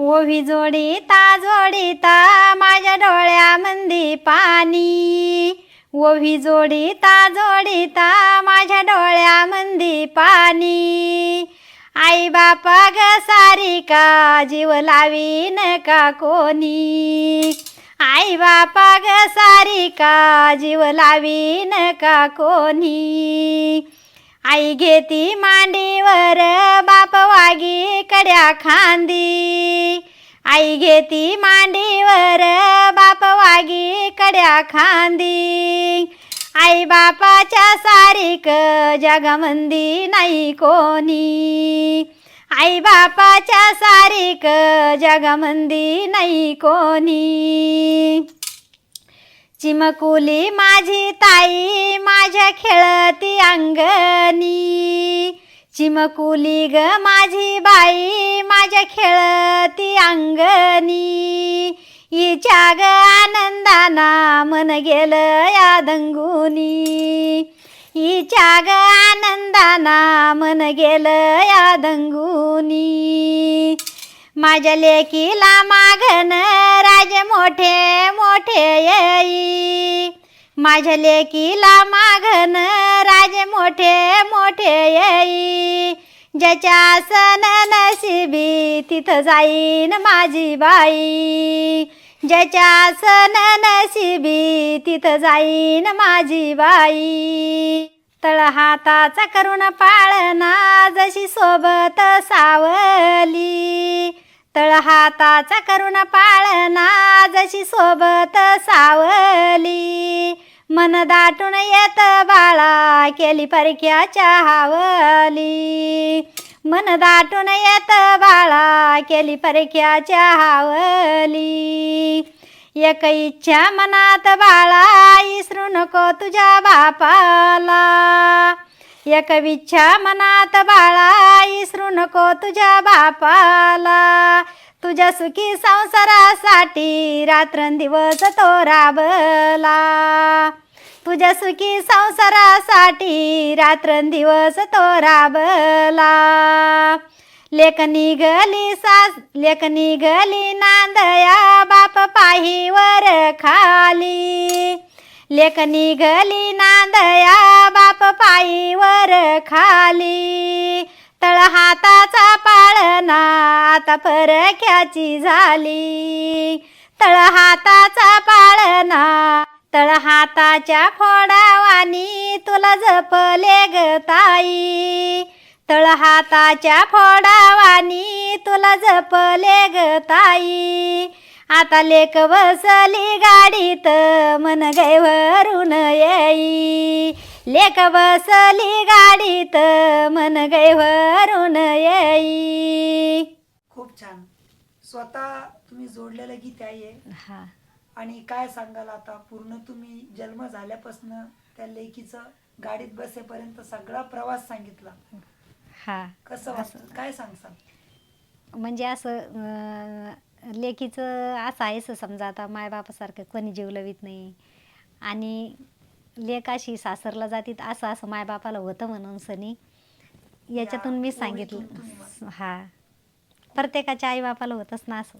हो, ओवी जोडीता जोडीता माझ्या डोळ्यामंदी पाणी. हो, ओवी जोडीता जोडीता माझ्या डोळ्यामंदी पाणी. आई बापा ग सारिका जीव लावीन का कोणी? आई बापा ग सारिका जीव लावीन का कोणी? आई घेती मांडीवर बाप वागी कड्या खांदी. आई घेती मांडीवर बाप वागी कड्या खांदी. आई बापाच्या सारीक जगमंदी नाही कोणी. आई बापाच्या सारीक जगमंदी नाही कोणी. चिमकुली माझी ताई माझ्या खेळती अंगणी. चिमकुली ग माझी बाई माझ्या खेळती अंगणी. हिच्या ग आनंदाना मन गेलं या दंगुनी. हिच्या ग आनंदाना मन गेलं या दंगुनी. माझ्या लेकीला मागन राजे मोठे मोठे येई. माझ्या लेकीला मागन राजे मोठे मोठे येई. ज्याच्या सन नशिबी तिथं जाईन माझी बाई. ज्याच्या सन नशिबी तिथं जाईन माझी बाई. तळ हाताचा करून पाळणा जशी सोबत सावली. तळ करुण करून पाळणा जशी सोबत सावली. मन दाटून येत बाळा केली परक्याच्या हावली. मन दाटून येत बाळा केली परक्याच्या हावली. एक इच्छा मनात बाळा इसरू नको तुझ्या बापाला. एक विच्छा मनात बाळा इसरू नको तुझ्या बापाला. तुझ्या सुखी संसारासाठी रात्रंदिवस तो राबला. तुझ्या सुखी संसारासाठी रात्रंदिवस तो राबला. लेखनी गली सास लेखनी गली नांदया बाप पाहीवर खाली. लेक निघली नांदया बाप पायीवर खाली. तळ हाताचा पाळणा आता परख्याची झाली. तळ हाताचा पाळणा तळ हाताच्या फोडावानी तुला जपले ग ताई. तळ हाताच्या फोडावानी तुला जपले ग ताई. आता लेक बसली गाडीत मन गैवरून येई. लेक बसली गाडीत मन गैवरून येई. खूप छान. स्वतः तुम्ही जोडलेलं गीत आहे हा. आणि काय सांगाल आता? पूर्ण तुम्ही जन्म झाल्यापासून त्या लेकीचं गाडीत बसेपर्यंत सगळा प्रवास सांगितला. हा. कसं वाटतं? काय सांगसाल? म्हणजे असं लेकीचं असं आहे असं समजा आता मायबापासारखं कोणी जीव लवित नाही. आणि लेक अशी सासरला जातीत असं असं मायबापाला होतं म्हणून सनी. याच्यातून मी सांगितलं. हा. प्रत्येकाच्या आईबापाला होतच ना असं.